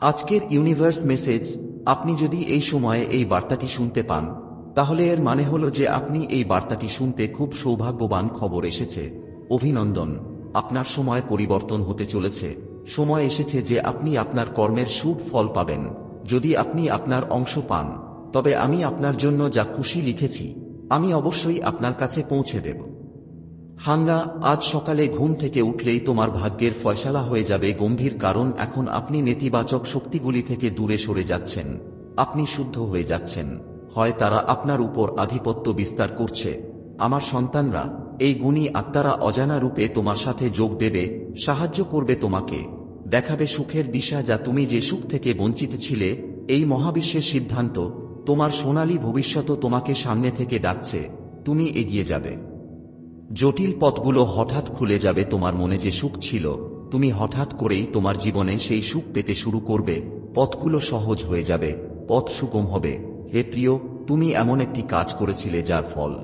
আজকের universe message, আপনি যদি এই সময়ে এই বার্তাটি শুনতে পান, তাহলে এর মানে হল যে আপনি এই বার্তাটি শুনতে খুব সৌভাগ্যবান খবর এসেছে। অভিনন্দন, আপনার সময় পরিবর্তন হতে চলেছে। সময় এসেছে যে আপনি আপনার কর্মের শুভ ফল পাবেন। যদি আপনি আপনার অংশ পান, তবে আমি আপনার জন্য যা খুশি লিখেছি, আমি অবশ্যই আপনার কাছে পৌঁছে দেব। হাঙ্গা, আজ সকালে ঘুম থেকে উঠলেই তোমার ভাগ্যের ফয়সালা হয়ে যাবে গম্ভীর কারণ এখন আপনি নেতিবাচক শক্তিগুলি থেকে দূরে সরে যাচ্ছেন। আপনি শুদ্ধ হয়ে যাচ্ছেন। হয় তারা আপনার উপর আধিপত্য বিস্তার করছে। আমার সন্তানরা, এই গুণী আত্মারা অজানা রূপে তোমার সাথে যোগ দেবে, সাহায্য করবে তোমাকে। দেখাবে সুখের দিশা যা তুমি যে সুখ থেকে বঞ্চিত ছিলে, এই মহাবিশ্বের সিদ্ধান্ত, তোমার সোনালী ভবিষ্যৎ তোমাকে সামনে থেকে ডাকছে। তুমি এগিয়ে যাবে। জটিল পথগুলো হঠাৎ খুলে যাবে তোমার মনে যে সুখ ছিল। তুমি হঠাৎ করেই তোমার জীবনে সেই সুখ পেতে শুরু করবে। পথগুলো সহজ হয়ে যাবে, পথ সুগম হবে। হে প্রিয়, তুমি এমন একটি কাজ করেছিলে যার ফল।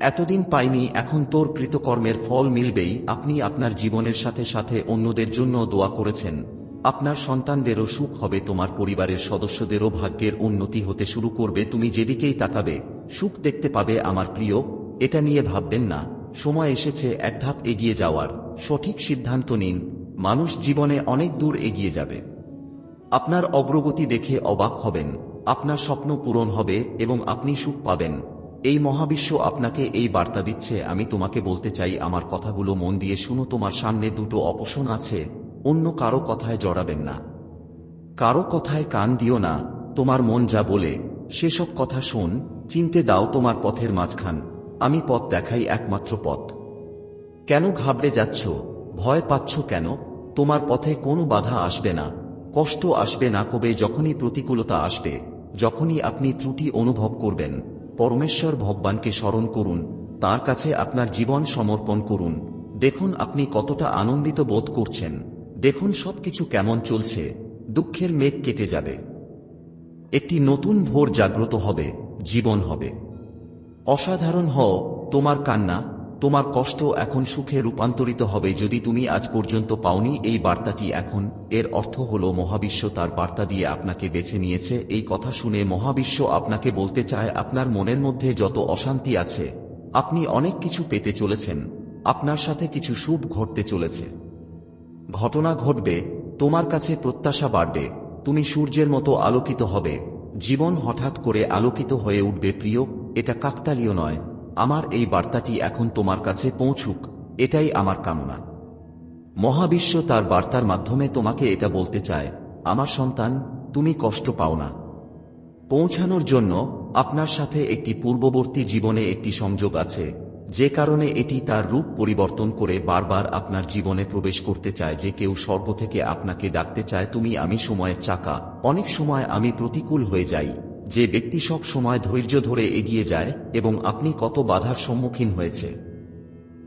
এতদিন পাইনি, এখন তোর কৃতকর্মের ফল মিলবেই। আপনি আপনার জীবনের সাথে সাথে অন্যদের জন্য দোয়া করেছেন। আপনার সন্তানদেরও সুখ হবে, তোমার পরিবারের সদস্যদেরও ভাগ্যের উন্নতি হতে শুরু করবে। তুমি যেদিকেই তাকাবে, সুখ দেখতে পাবে আমার প্রিয়। এটা নিয়ে ভাববেন না, সময় এসেছে এক ধাপ এগিয়ে যাওয়ার। সঠিক সিদ্ধান্ত নিন, মানুষ জীবনে অনেক দূর এগিয়ে যাবে। আপনার অগ্রগতি দেখে অবাক হবেন, আপনার স্বপ্ন পূরণ হবে এবং আপনি সুখ পাবেন। এই মহাবিশ্ব আপনাকে এই বার্তা দিচ্ছে, আমি তোমাকে বলতে চাই, আমার কথাগুলো মন দিয়ে শুনো, তোমার সামনে দুটো অপশন আছে, অন্য কারও কথায় জড়াবেন না। কারও কথায় কান দিও না, তোমার মন যা বলে, সেসব কথা শোন, চিনতে দাও তোমার পথের মাঝখান। আমি পথ দেখাই একমাত্র পথ। কেন ঘাবড়ে যাচ্ছ? ভয় পাচ্ছ কেন? তোমার পথে কোনো বাধা আসবে না। কষ্ট আসবে না কবে যখনই প্রতিকূলতা আসবে, যখনই আপনি ত্রুটি অনুভব করবেন। পরমেশ্বর ভগবানকে স্মরণ করুন, তার কাছে আপনার জীবন সমর্পণ করুন। দেখুন আপনি কতটা আনন্দিত বোধ করছেন। দেখুন সবকিছু কেমন চলছে। দুঃখের মেঘ কেটে যাবে। একটি নতুন ভোর জাগ্রত হবে, জীবন হবে। অসাধারণ হও, তোমার কান্না, তোমার কষ্ট এখন সুখে রূপান্তরিত হবে যদি তুমি আজ পর্যন্ত পাওনি এই বার্তাটি এখন। এর অর্থ হল, মহাবিশ্ব তার বার্তা দিয়ে আপনাকে বেছে নিয়েছে। এই কথা শুনে মহাবিশ্ব আপনাকে বলতে চায়, আপনার মনের মধ্যে যত অশান্তি আছে, আপনি অনেক কিছু পেতে চলেছেন। আপনার সাথে কিছু শুভ ঘটতে চলেছে। ঘটনা ঘটবে, তোমার কাছে প্রত্যাশা বাড়বে, তুমি সূর্যের মতো আলোকিত হবে। জীবন হঠাৎ করে আলোকিত হয়ে উঠবে, প্রিয়। এটা কাকতালীয় নয়। আমার এই বার্তাটি এখন তোমার কাছে পৌঁছুক। এটাই আমার কামনা। মহাবিশ্ব তার বার্তার মাধ্যমে তোমাকে এটা বলতে চায়, আমার সন্তান, তুমি কষ্ট পাও না। পৌঁছানোর জন্য আপনার সাথে একটি পূর্ববর্তী জীবনে একটি সংযোগ আছে, যে কারণে এটি তার রূপ পরিবর্তন করে বারবার আপনার জীবনে প্রবেশ করতে চায়, যে কেউ সর্ব থেকে আপনাকে ডাকতে চায়, তুমি আমি সময়ের চাকা। অনেক সময় আমি প্রতিকূল হয়ে যাই। যে ব্যক্তি সব সময় ধৈর্য ধরে এগিয়ে যায় এবং আপনি কত বাধার সম্মুখীন হয়েছে।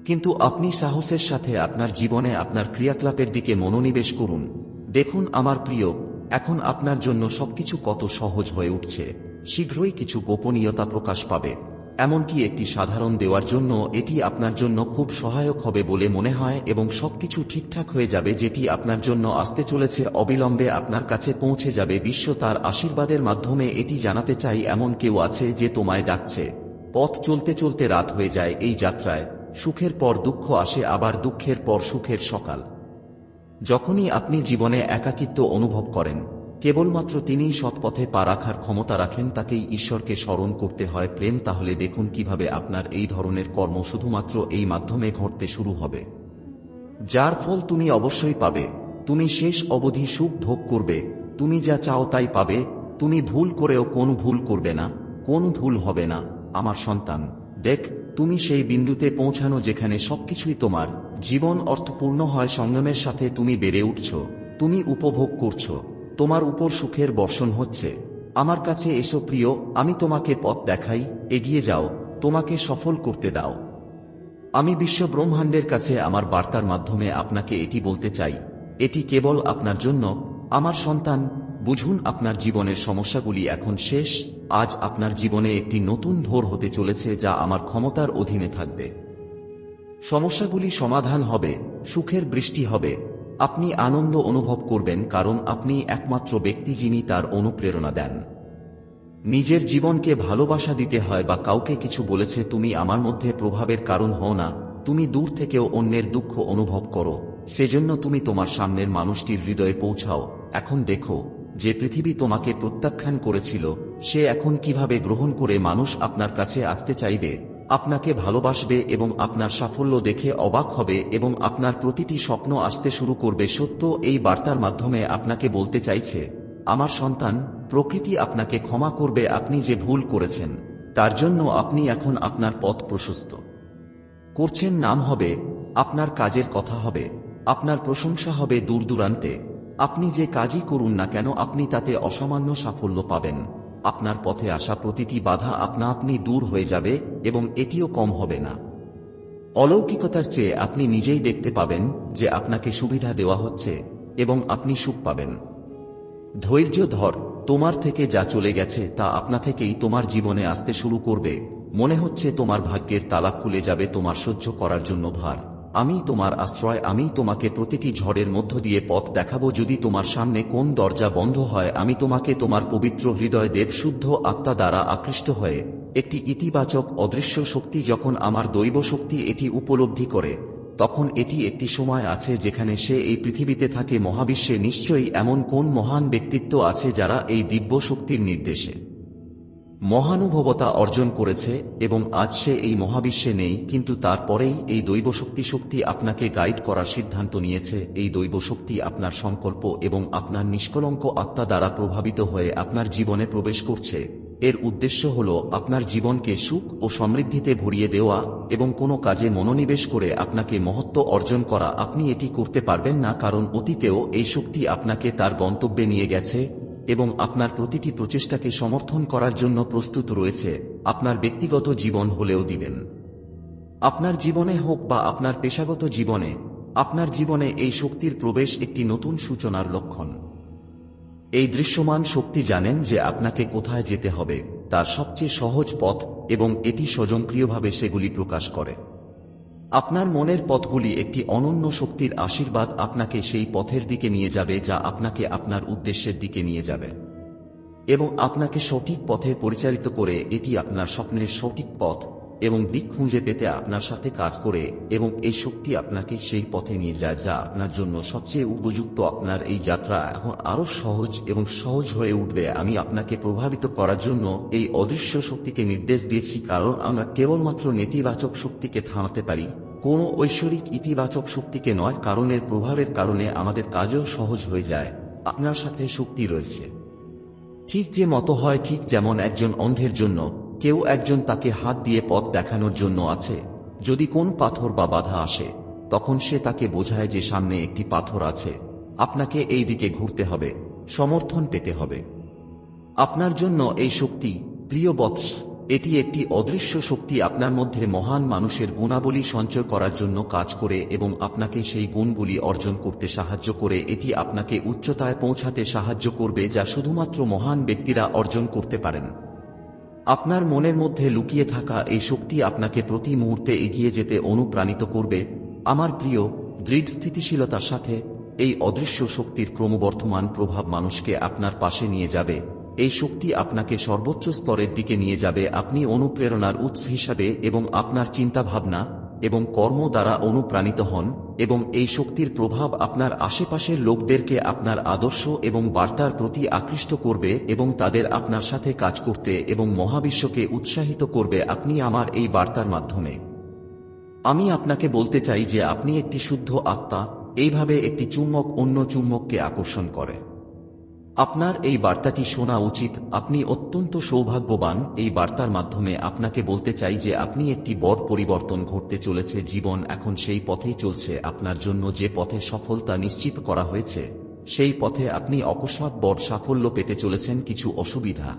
কিন্তু আপনি সাহসের সাথে আপনার জীবনে আপনার ক্রিয়াকলাপের দিকে মনোনিবেশ করুন। দেখুন, আমার প্রিয়, এখন আপনার জন্য সবকিছু কত সহজ হয়ে উঠছে। শীঘ্রই কিছু গোপনীয়তা প্রকাশ পাবে। এমনকি একটি সাধারণ দেওয়ার জন্য এটি আপনার জন্য খুব সহায়ক হবে বলে মনে হয় এবং সবকিছু ঠিকঠাক হয়ে যাবে যেটি আপনার জন্য আসতে চলেছে অবিলম্বে আপনার কাছে পৌঁছে যাবে। বিশ্ব তার আশীর্বাদের মাধ্যমে এটি জানাতে চাই, এমন কেউ আছে যে তোমায় ডাকছে। পথ চলতে চলতে রাত হয়ে যায় এই যাত্রায়। সুখের পর দুঃখ আসে, আবার দুঃখের পর সুখের সকাল। যখনই আপনি জীবনে একাকিত্ব অনুভব করেন কেবলমাত্র তিনিই সৎপথে পা রাখার ক্ষমতা রাখেন, তাকেই ঈশ্বরকে স্মরণ করতে হয় প্রেম। তাহলে দেখুন কীভাবে আপনার এই ধরনের কর্ম শুধুমাত্র এই মাধ্যমে ঘটতে শুরু হবে। যার ফল তুমি অবশ্যই পাবে। তুমি শেষ অবধি সুখ ভোগ করবে। তুমি যা চাও তাই পাবে। তুমি ভুল করেও কোন ভুল করবে না। কোন ভুল হবে না? আমার সন্তান, দেখ, তুমি সেই বিন্দুতে পৌঁছানো যেখানে সবকিছুই তোমার। জীবন অর্থপূর্ণ হয় সংযমের সাথে তুমি বেড়ে উঠছ। তুমি উপভোগ করছ। তোমার উপর সুখের বর্ষণ হচ্ছে। আমার কাছে এসো প্রিয়, আমি তোমাকে পথ দেখাই, এগিয়ে যাও, তোমাকে সফল করতে দাও। আমি বিশ্ব ব্রহ্মাণ্ডের কাছে আমার বার্তার মাধ্যমে আপনাকে এটি বলতে চাই। এটি কেবল আপনার জন্য, আমার সন্তান, বুঝুন আপনার জীবনের সমস্যাগুলি এখন শেষ, আজ আপনার জীবনে একটি নতুন ভোর হতে চলেছে যা আমার ক্ষমতার অধীনে থাকবে। সমস্যাগুলি সমাধান হবে, সুখের বৃষ্টি হবে আপনি আনন্দ অনুভব করবেন কারণ আপনি একমাত্র ব্যক্তি যিনি তার অনুপ্রেরণা দেন। নিজের জীবনকে ভালোবাসা দিতে হয় বা কাউকে কিছু বলেছে, তুমি আমার মধ্যে প্রভাবের কারণ হও না। তুমি দূর থেকেও অন্যের দুঃখ অনুভব করো। সেজন্য তুমি তোমার সামনের মানুষটির হৃদয়ে পৌঁছাও। এখন দেখো, যে পৃথিবী তোমাকে প্রত্যাখ্যান করেছিল, সে এখন কীভাবে গ্রহণ করে মানুষ আপনার কাছে আসতে চাইবে আপনাকে ভালোবাসবে এবং আপনার সাফল্য দেখে অবাক হবে এবং আপনার প্রতিটি স্বপ্ন আসতে শুরু করবে। সত্য, এই বার্তার মাধ্যমে আপনাকে বলতে চাইছে, আমার সন্তান, প্রকৃতি আপনাকে ক্ষমা করবে, আপনি যে ভুল করেছেন, তার জন্য আপনি এখন আপনার পথ প্রশস্ত। করছেন নাম হবে, আপনার কাজের কথা হবে, আপনার প্রশংসা হবে দূর দূরান্তে আপনি যে কাজই করুন না কেন, আপনি তাতে অসামান্য সাফল্য পাবেন। আপনার পথে আসা প্রতিটি বাধা আপনা আপনি দূর হয়ে যাবে এবং এটিও কম হবে না। অলৌকিকতার চেয়ে আপনি নিজেই দেখতে পাবেন যে আপনাকে সুবিধা দেওয়া হচ্ছে এবং আপনি সুখ পাবেন। ধৈর্য ধর, তোমার থেকে যা চলে গেছে তা আপনা থেকেই তোমার জীবনে আসতে শুরু করবে। মনে হচ্ছে তোমার ভাগ্যের তালা খুলে যাবে তোমার সহ্য করার জন্য ভার। আমি তোমার আশ্রয়, আমি তোমাকে প্রতিটি ঝড়ের মধ্য দিয়ে পথ দেখাবো। যদি তোমার সামনে কোন দরজা বন্ধ হয়, আমি তোমাকে তোমার পবিত্র হৃদয় দেবশুদ্ধ আত্মা দ্বারা আকৃষ্ট হয়ে। একটি ইতিবাচক, অদৃশ্য শক্তি যখন আমার দৈব শক্তি এটি উপলব্ধি করে, তখন এটি একটি সময় আছে যেখানে সে এই পৃথিবীতে থাকে মহাবিশ্বে। নিশ্চয়ই এমন কোন মহান ব্যক্তিত্ব আছে যারা এই দিব্য শক্তির নির্দেশে মহানুভবতা অর্জন করেছে এবং আজ সে এই মহাবিশ্বে নেই, কিন্তু তারপরেই এই দৈব শক্তি শক্তি আপনাকে গাইড করার সিদ্ধান্ত নিয়েছে। এই দৈব শক্তি আপনার সংকল্প এবং আপনার নিষ্কলঙ্ক আত্মা দ্বারা প্রভাবিত হয়ে আপনার জীবনে প্রবেশ করছে। এর উদ্দেশ্য হল আপনার জীবনকে সুখ ও সমৃদ্ধিতে ভরিয়ে দেওয়া এবং কোনো কাজে মনোনিবেশ করে আপনাকে মহত্ব অর্জন করা। আপনি এটি করতে পারবেন না, কারণ অতীতেও এই শক্তি আপনাকে তার গন্তব্যে নিয়ে গেছে। এবং আপনার প্রতিটি প্রচেষ্টাকে সমর্থন করার জন্য প্রস্তুত রয়েছে, আপনার ব্যক্তিগত জীবন হলেও দিবেন। আপনার জীবনে হোক বা আপনার পেশাগত জীবনে, আপনার জীবনে এই শক্তির প্রবেশ একটি নতুন সূচনার লক্ষণ। এই দৃশ্যমান শক্তি জানেন যে আপনাকে কোথায় যেতে হবে, তার সবচেয়ে সহজ পথ এবং এটি স্বয়ংক্রিয়ভাবে সেগুলি প্রকাশ করে। আপনার মনের পথগুলি একটি অনন্য শক্তির আশীর্বাদ আপনাকে সেই পথের দিকে নিয়ে যাবে যা আপনাকে আপনার উদ্দেশ্যের দিকে নিয়ে যাবে। এবং আপনাকে সঠিক পথে পরিচালিত করে এটি আপনার স্বপ্নের সঠিক পথ। এবং দিক খুঁজে পেতে আপনার সাথে কাজ করে এবং এই শক্তি আপনাকে সেই পথে নিয়ে যায় যা আপনার জন্য সবচেয়ে উপযুক্ত আপনার এই যাত্রা এখন আরও সহজ এবং সহজ হয়ে উঠবে। আমি আপনাকে প্রভাবিত করার জন্য এই অদৃশ্য শক্তিকে নির্দেশ দিয়েছি কারণ আমরা কেবলমাত্র নেতিবাচক শক্তিকে থামাতে পারি। কোনো ঐশ্বরিক ইতিবাচক শক্তিকে নয়, কারণের প্রভাবের কারণে আমাদের কাজও সহজ হয়ে যায়। আপনার সাথে শক্তি রয়েছে। ঠিক যে মতো হয়, ঠিক যেমন একজন অন্ধের জন্য। কেউ একজন তাকে হাত দিয়ে পথ দেখানোর জন্য আছে। যদি কোন পাথর বা বাধা আসে, তখন সে তাকে বোঝায় যে সামনে একটি পাথর আছে। আপনাকে এই দিকে ঘুরতে হবে, সমর্থন পেতে হবে। আপনার জন্য এই শক্তি, প্রিয় বৎস, এটি একটি অদৃশ্য শক্তি আপনার মধ্যে মহান মানুষের গুণাবলী সঞ্চয় করার জন্য কাজ করে এবং আপনাকে সেই গুণগুলি অর্জন করতে সাহায্য করে। এটি আপনাকে উচ্চতায় পৌঁছাতে সাহায্য করবে যা শুধুমাত্র মহান ব্যক্তিরা অর্জন করতে পারেন। আপনার মনের মধ্যে লুকিয়ে থাকা এই শক্তি আপনাকে প্রতি মুহূর্তে এগিয়ে যেতে অনুপ্রাণিত করবে। আমার প্রিয়, দৃঢ় স্থিতিশীলতার সাথে এই অদৃশ্য শক্তির ক্রমবর্ধমান প্রভাব মানুষকে আপনার পাশে নিয়ে যাবে। এই শক্তি আপনাকে সর্বোচ্চ স্তরের দিকে নিয়ে যাবে। আপনি অনুপ্রেরণার উৎস হিসাবে এবং আপনার চিন্তাভাবনা এবং কর্ম দ্বারা অনুপ্রাণিত হন, এবং এই শক্তির প্রভাব আপনার আশেপাশের লোকদেরকে আপনার আদর্শ এবং বার্তার প্রতি আকৃষ্ট করবে এবং তাদের আপনার সাথে কাজ করতে এবং মহাবিশ্বকে উৎসাহিত করবে। আপনি আমার এই বার্তার মাধ্যমে। আমি আপনাকে বলতে চাই যে আপনি একটি শুদ্ধ আত্মা, এইভাবে একটি চুম্বক অন্য চুম্বককে আকর্ষণ করে। আপনার এই বার্তাটি শোনা উচিত। আপনি অত্যন্ত সৌভাগ্যবান এই বার্তার মাধ্যমে আপনাকে বলতে চাই যে আপনি একটি বড় পরিবর্তন ঘটতে চলেছে। জীবন এখন সেই পথেই চলছে। আপনার জন্য যে পথে সফলতা নিশ্চিত করা হয়েছে, সেই পথে আপনি অকস্মাৎ বড় সাফল্য পেতে চলেছেন কিছু অসুবিধা।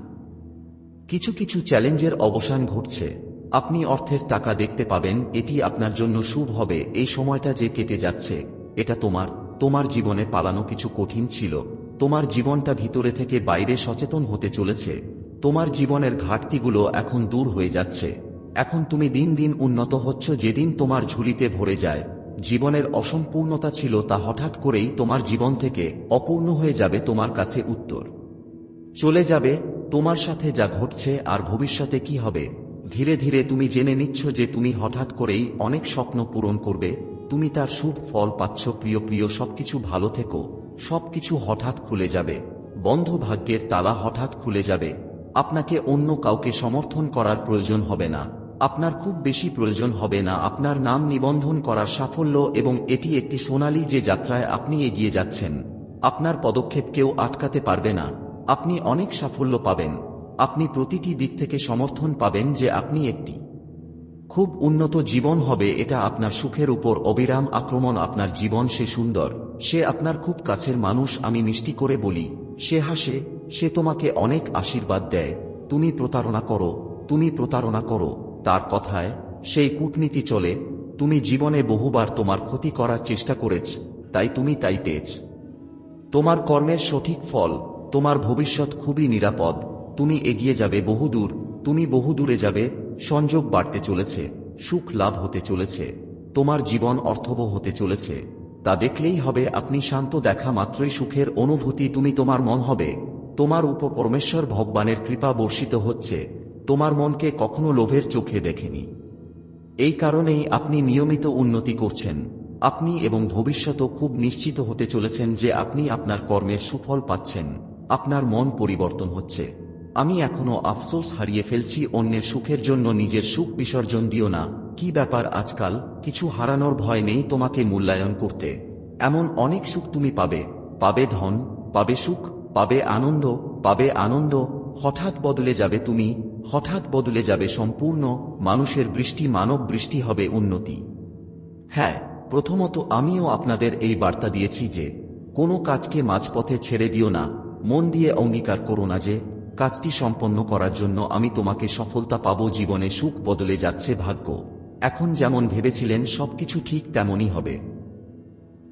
কিছু কিছু চ্যালেঞ্জের অবসান ঘটছে। আপনি অর্থের টাকা দেখতে পাবেন, এটি আপনার জন্য শুভ হবে। এই সময়টা যে কেটে যাচ্ছে, এটা তোমার তোমার জীবনে পালানো কিছু কঠিন ছিল। তোমার জীবনটা ভিতরে থেকে বাইরে সচেতন হতে চলেছে। তোমার জীবনের ঘাটতিগুলো এখন দূর হয়ে যাচ্ছে। এখন তুমি দিন দিন উন্নত হচ্ছ যেদিন তোমার ঝুলিতে ভরে যায়। জীবনের অসম্পূর্ণতা ছিল তা হঠাৎ করেই তোমার জীবন থেকে অপূর্ণ হয়ে যাবে তোমার কাছে উত্তর। চলে যাবে, তোমার সাথে যা ঘটছে আর ভবিষ্যতে কি হবে। ধীরে ধীরে তুমি জেনে নিচ্ছ যে তুমি হঠাৎ করেই অনেক স্বপ্ন পূরণ করবে। তুমি তার শুভ ফল পাচ্ছ, প্রিয় প্রিয়, সবকিছু ভালো থেকো। সবকিছু হঠাৎ খুলে যাবে। বন্ধ ভাগ্যের তালা হঠাৎ খুলে যাবে। আপনাকে অন্য কাউকে সমর্থন করার প্রয়োজন হবে না। আপনার খুব বেশি প্রয়োজন হবে না আপনার নাম নিবন্ধন করার সাফল্য এবং এটি একটি সোনালী যে যাত্রায় আপনি এগিয়ে যাচ্ছেন। আপনার পদক্ষেপ কেউ আটকাতে পারবে না। আপনি অনেক সাফল্য পাবেন। আপনি প্রতিটি দিক থেকে সমর্থন পাবেন যে আপনি একটি খুব উন্নত জীবন হবে এটা আপনার সুখের উপর অবিরাম আক্রমণ আপনার জীবন সে সুন্দর। সে আপনার খুব কাছের মানুষ, আমি মিষ্টি করে বলি। সে হাসে, সে তোমাকে অনেক আশীর্বাদ দেয়। তুমি প্রতারণা করো, তুমি প্রতারণা করো। তার কথায়, সেই কূটনীতি চলে। তুমি জীবনে বহুবার তোমার ক্ষতি করার চেষ্টা করেছ, তাই তুমি তাই পেয়েছ। তোমার কর্মের সঠিক ফল, তোমার ভবিষ্যৎ খুবই নিরাপদ। তুমি এগিয়ে যাবে বহুদূর, তুমি বহুদূরে যাবে। সংযোগ বাড়তে চলেছে, সুখ লাভ হতে চলেছে, তোমার জীবন অর্থবহ হতে চলেছে। তা দেখলেই হবে, আপনি শান্ত দেখা মাত্রই সুখের অনুভূতি তুমি তোমার মন হবে। তোমার উপর পরমেশ্বর ভগবানের কৃপা বর্ষিত হচ্ছে, তোমার মনকে কখনো লোভের চোখে দেখেনি। এই কারণেই আপনি নিয়মিত উন্নতি করছেন। আপনি এবং ভবিষ্যতও খুব নিশ্চিত হতে চলেছেন যে আপনি আপনার কর্মের সুফল পাচ্ছেন, আপনার মন পরিবর্তন হচ্ছে। আমি এখনও আফসোস হারিয়ে ফেলছি অন্যের সুখের জন্য নিজের সুখ বিসর্জন দিও না। কি ব্যাপার আজকাল? কিছু হারানোর ভয় নেই তোমাকে মূল্যায়ন করতে। এমন অনেক সুখ তুমি পাবে। পাবে ধন, পাবে সুখ, পাবে আনন্দ পাবে আনন্দ। হঠাৎ বদলে যাবে তুমি, হঠাৎ বদলে যাবে সম্পূর্ণ, মানুষের বৃষ্টি মানব বৃষ্টি হবে উন্নতি। হ্যাঁ প্রথমত আমিও আপনাদের এই বার্তা দিয়েছি যে, কোনো কাজকে মাঝপথে ছেড়ে দিও না। মন দিয়ে অঙ্গীকার করো না যে কাজটি সম্পন্ন করার জন্য আমি তোমাকে সফলতা পাব, জীবনে সুখ বদলে যাচ্ছে ভাগ্য। এখন যেমন ভেবেছিলেন, সবকিছু ঠিক তেমনই হবে।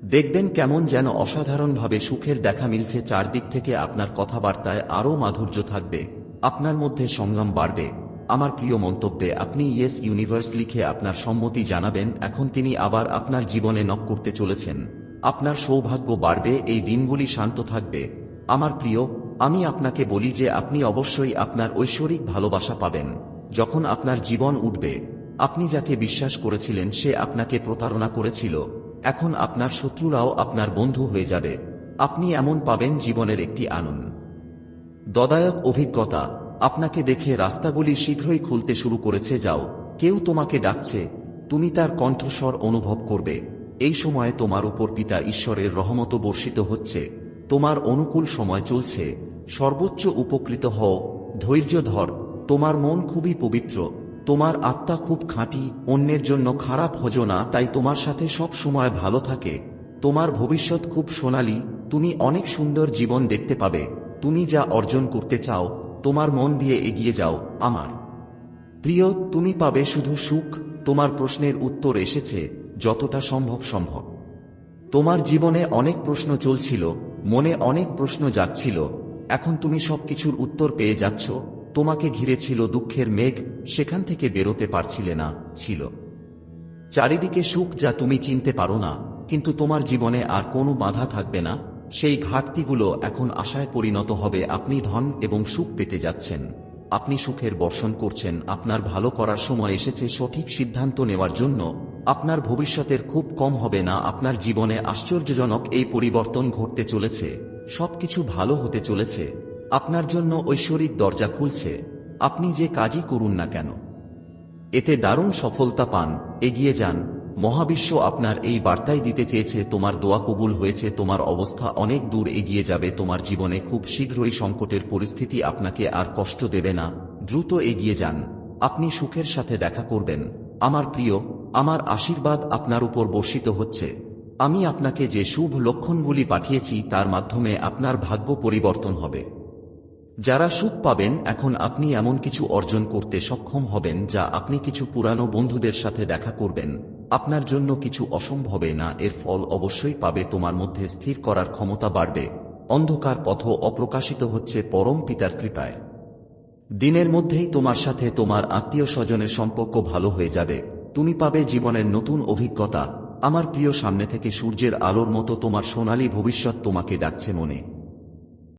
দেখবেন কেমন যেন অসাধারণভাবে সুখের দেখা মিলছে চারদিক থেকে, আপনার কথাবার্তায় আরও মাধুর্য থাকবে, আপনার মধ্যে সংগ্রাম বাড়বে। আমার প্রিয় মন্তব্যে, আপনি ইয়েস ইউনিভার্স লিখে আপনার সম্মতি জানাবেন, এখন তিনি আবার আপনার জীবনে নক করতে চলেছেন। আপনার সৌভাগ্য বাড়বে, এই দিনগুলি শান্ত থাকবে। আমার প্রিয় আমি আপনাকে বলি যে আপনি অবশ্যই আপনার ঐশ্বরিক ভালোবাসা পাবেন, যখন আপনার জীবন উঠবে। আপনি যাকে বিশ্বাস করেছিলেন, সে আপনাকে প্রতারণা করেছিল। এখন আপনার শত্রুরাও আপনার বন্ধু হয়ে যাবে। আপনি এমন পাবেন জীবনের একটি আনন্দ। দদায়ক অভিজ্ঞতা, আপনাকে দেখে রাস্তাগুলি শীঘ্রই খুলতে শুরু করেছে, যাও, কেউ তোমাকে ডাকছে, তুমি তার কণ্ঠস্বর অনুভব করবে। এই সময়ে তোমার উপর পিতা ঈশ্বরের রহমত বর্ষিত হচ্ছে। তোমার অনুকূল সময় চলছে। সর্বোচ্চ উপকৃত হও। ধৈর্য ধর। তোমার মন খুবই পবিত্র। তোমার আত্মা খুব খাঁটি। অন্যের জন্য খারাপ হজো না, তাই তোমার সাথে সব সময় ভালো থাকে। তোমার ভবিষ্যৎ খুব সোনালী। তুমি অনেক সুন্দর জীবন দেখতে পাবে। তুমি যা অর্জন করতে চাও, তোমার মন দিয়ে এগিয়ে যাও, আমার। প্রিয়, তুমি পাবে শুধু সুখ। তোমার প্রশ্নের উত্তর এসেছে, যতটা সম্ভব সম্ভব। তোমার জীবনে অনেক প্রশ্ন চলছিল। মনে অনেক প্রশ্ন যাচ্ছিল এখন তুমি সবকিছুর উত্তর পেয়ে যাচ্ছ, তোমাকে ঘিরে ছিল দুঃখের মেঘ, সেখান থেকে বেরোতে পারছিলে না, ছিল। চারিদিকে সুখ যা তুমি চিনতে পারো না, কিন্তু তোমার জীবনে আর কোনো বাধা থাকবে না, সেই ঘাটতিগুলো এখন আশায় পরিণত হবে আপনি ধন এবং সুখ পেতে যাচ্ছেন। আপনি সুখের বর্ষণ করছেন, আপনার ভালো করার সময় এসেছে সঠিক সিদ্ধান্ত নেওয়ার জন্য। আপনার ভবিষ্যতের খুব কম হবে না, আপনার জীবনে আশ্চর্যজনক এই পরিবর্তন ঘটতে চলেছে। সবকিছু ভালো হতে চলেছে। আপনার জন্য ঐশ্বরিক দরজা খুলছে। আপনি যে কাজই করুন না কেন। এতে দারুণ সফলতা পান। এগিয়ে যান। মহাবিশ্ব আপনার এই বার্তাই দিতে চেয়েছে, তোমার দোয়া কবুল হয়েছে, তোমার অবস্থা অনেক দূর এগিয়ে যাবে, তোমার জীবনে খুব শীঘ্রই সংকটের পরিস্থিতি আপনাকে আর কষ্ট দেবে না। দ্রুত এগিয়ে যান। আপনি সুখের সাথে দেখা করবেন। আমার প্রিয়, আমার আশীর্বাদ আপনার উপর বর্ষিত হচ্ছে। আমি আপনাকে যে শুভ লক্ষণগুলি পাঠিয়েছি, তার মাধ্যমে আপনার ভাগ্য পরিবর্তন হবে। যারা সুখ পাবেন, এখন আপনি এমন কিছু অর্জন করতে সক্ষম হবেন, যা আপনি কিছু পুরানো বন্ধুদের সাথে দেখা করবেন। আপনার জন্য কিছু অসম্ভবে না, এর ফল অবশ্যই পাবে, তোমার মধ্যে স্থির করার ক্ষমতা বাড়বে। অন্ধকার পথ অপ্রকাশিত হচ্ছে পরম পিতার কৃপায়। দিনের মধ্যেই তোমার সাথে তোমার আত্মীয় স্বজনের সম্পর্ক ভালো হয়ে যাবে। তুমি পাবে জীবনের নতুন অভিজ্ঞতা। আমার প্রিয় সামনে থেকে সূর্যের আলোর মতো তোমার সোনালী ভবিষ্যৎ তোমাকে ডাকছে মনে।